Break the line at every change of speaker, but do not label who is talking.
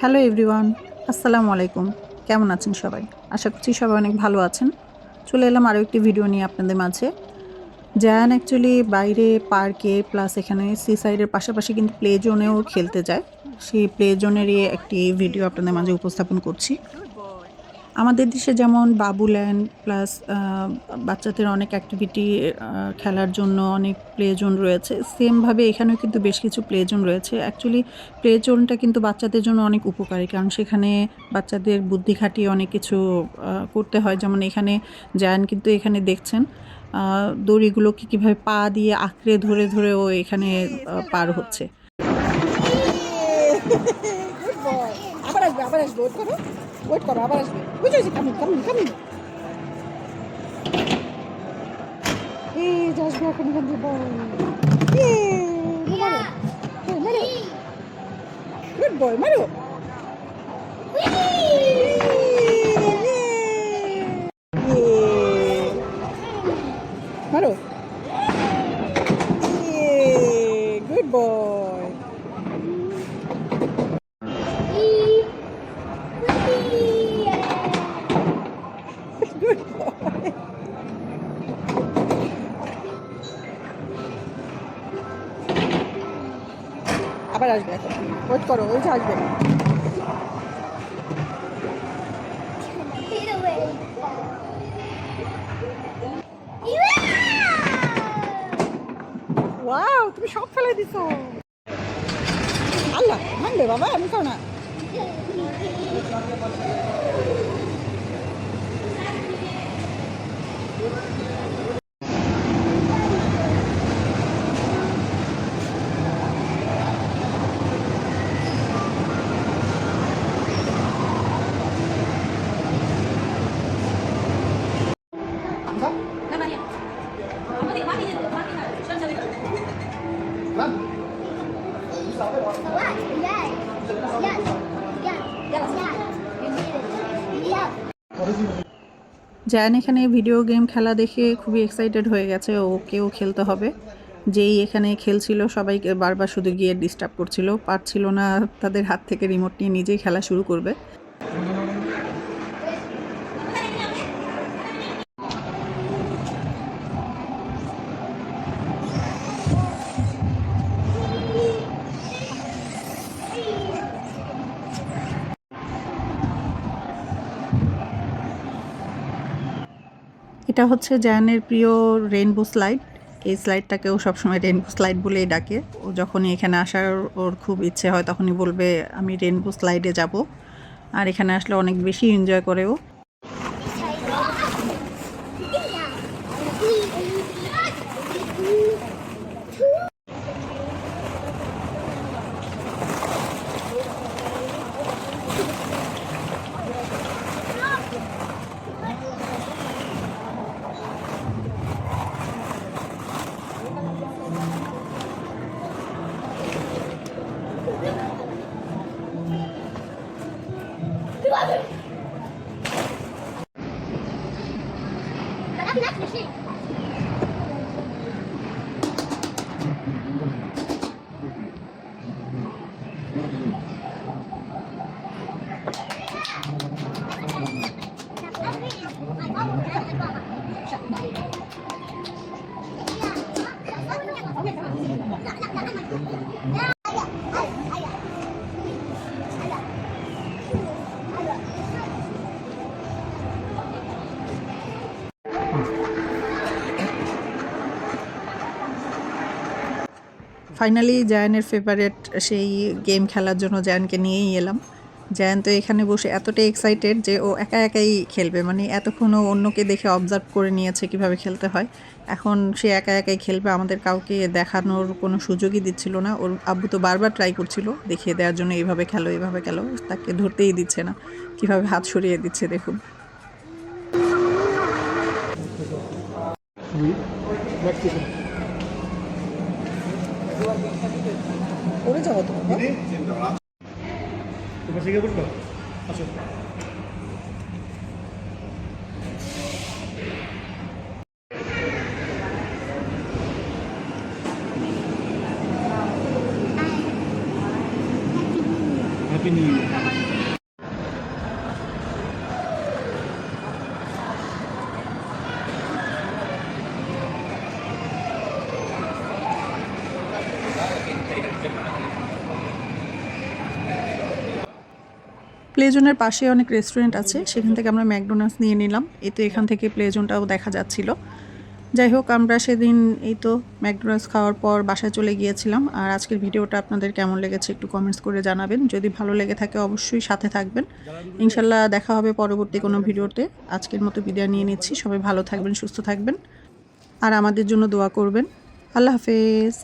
Hello everyone, আসসালামু আলাইকুম। কেমন আছেন সবাই? আশা করছি সবাই অনেক ভালো আছেন। চলে এলাম আরও একটি ভিডিও নিয়ে আপনাদের মাঝে। জায়ান অ্যাকচুয়ালি বাইরে পার্কে প্লাস এখানে সি সাইডের পাশাপাশি কিন্তু প্লে জোনেও খেলতে যায়। সেই প্লে জোনেরই একটি ভিডিও আপনাদের মাঝে উপস্থাপন করছি। আমাদের দেশে যেমন বাবুল্যান্ড প্লাস বাচ্চাদের অনেক অ্যাক্টিভিটি খেলার জন্য অনেক প্লে জোন রয়েছে। সেমভাবে এখানেও কিন্তু বেশ কিছু প্লে জোন রয়েছে। অ্যাকচুয়ালি প্লে জোনটা কিন্তু বাচ্চাদের জন্য অনেক উপকারী, কারণ সেখানে বাচ্চাদের বুদ্ধি খাটিয়ে অনেক কিছু করতে হয়। যেমন এখানে জায়ান কিন্তু এখানে দেখছেন দড়িগুলোকে কীভাবে পা দিয়ে আঁকড়ে ধরে ধরে ও এখানে পার হচ্ছে।
আবার আসবে আবার আসবে ওয়েট করো ওয়েট করো আবার আসবে বুঝে গেছি কামিং কামিং কামিং এই যে আসবে এখন এখান থেকে বল মারো এই, মারো গুড বয় মারো মারো আবার আসবে এখন। ওয়েট করো, ওই যে আসবে। ওয়াও তুমি সব ফেলে দিছো। আল্লাহ ভাঙবে বাবা আমি খাও না।
জায়ান এখানে ভিডিও গেম খেলা দেখে খুবই এক্সাইটেড হয়ে গেছে, ওকেও খেলতে হবে। যেই এখানে খেলছিল সবাই বারবার শুধু গিয়ে ডিস্টার্ব করছিল, পারছিল না তাদের হাত থেকে রিমোট নিয়ে নিজেই খেলা শুরু করবে। এটা হচ্ছে জায়ানের প্রিয় রেইনবো স্লাইড। এই স্লাইডটাকে ও সবসময় রেইনবো স্লাইড বলেই ডাকে। ও যখনই এখানে আসার ওর খুব ইচ্ছে হয় তখনই বলবে, আমি রেইনবো স্লাইডে যাব। আর এখানে আসলে অনেক বেশি এনজয় করে ও ফাইনালি জায়ানের ফেভারেট সেই গেম খেলার জন্য জায়ানকে নিয়েই এলাম। জায়ান তো এখানে বসে এতটাই এক্সাইটেড যে ও একা একাই খেলবে। মানে এতক্ষণও অন্যকে দেখে অবজার্ভ করে নিয়েছে কীভাবে খেলতে হয়। এখন সে একা একাই খেলবে, আমাদের কাউকে দেখানোর কোনো সুযোগই দিচ্ছিল না। ওর আব্বু তো বারবার ট্রাই করছিল, দেখিয়ে দেওয়ার জন্য এইভাবে খেলো এইভাবে খেলো। তাকে ধরতেই দিচ্ছে না। কীভাবে হাত সরিয়ে দিচ্ছে, দেখুন।
পড়ে যাব তো
তোমার শিখে পড়ল আসো হ্যাপি
প্লেজনের পাশে অনেক রেস্টুরেন্ট আছে, সেখান থেকে আমরা ম্যাকডোনাল্ডস নিয়ে নিলাম। এতে এখান থেকে প্লেজনটাও দেখা যাচ্ছিল। যাই হোক, আমরা সেদিন এই তো ম্যাকডোনাল্ডস খাওয়ার পর বাসায় চলে গিয়েছিলাম। আর আজকের ভিডিওটা আপনাদের কেমন লেগেছে একটু কমেন্টস করে জানাবেন। যদি ভালো লেগে থাকে অবশ্যই সাথে থাকবেন। ইনশাল্লাহ দেখা হবে পরবর্তী কোনো ভিডিওতে। আজকের মতো বিদায় নিয়ে নিচ্ছি। সবাই ভালো থাকবেন, সুস্থ থাকবেন। আর আমাদের জন্য দোয়া করবেন। আল্লাহ হাফেজ।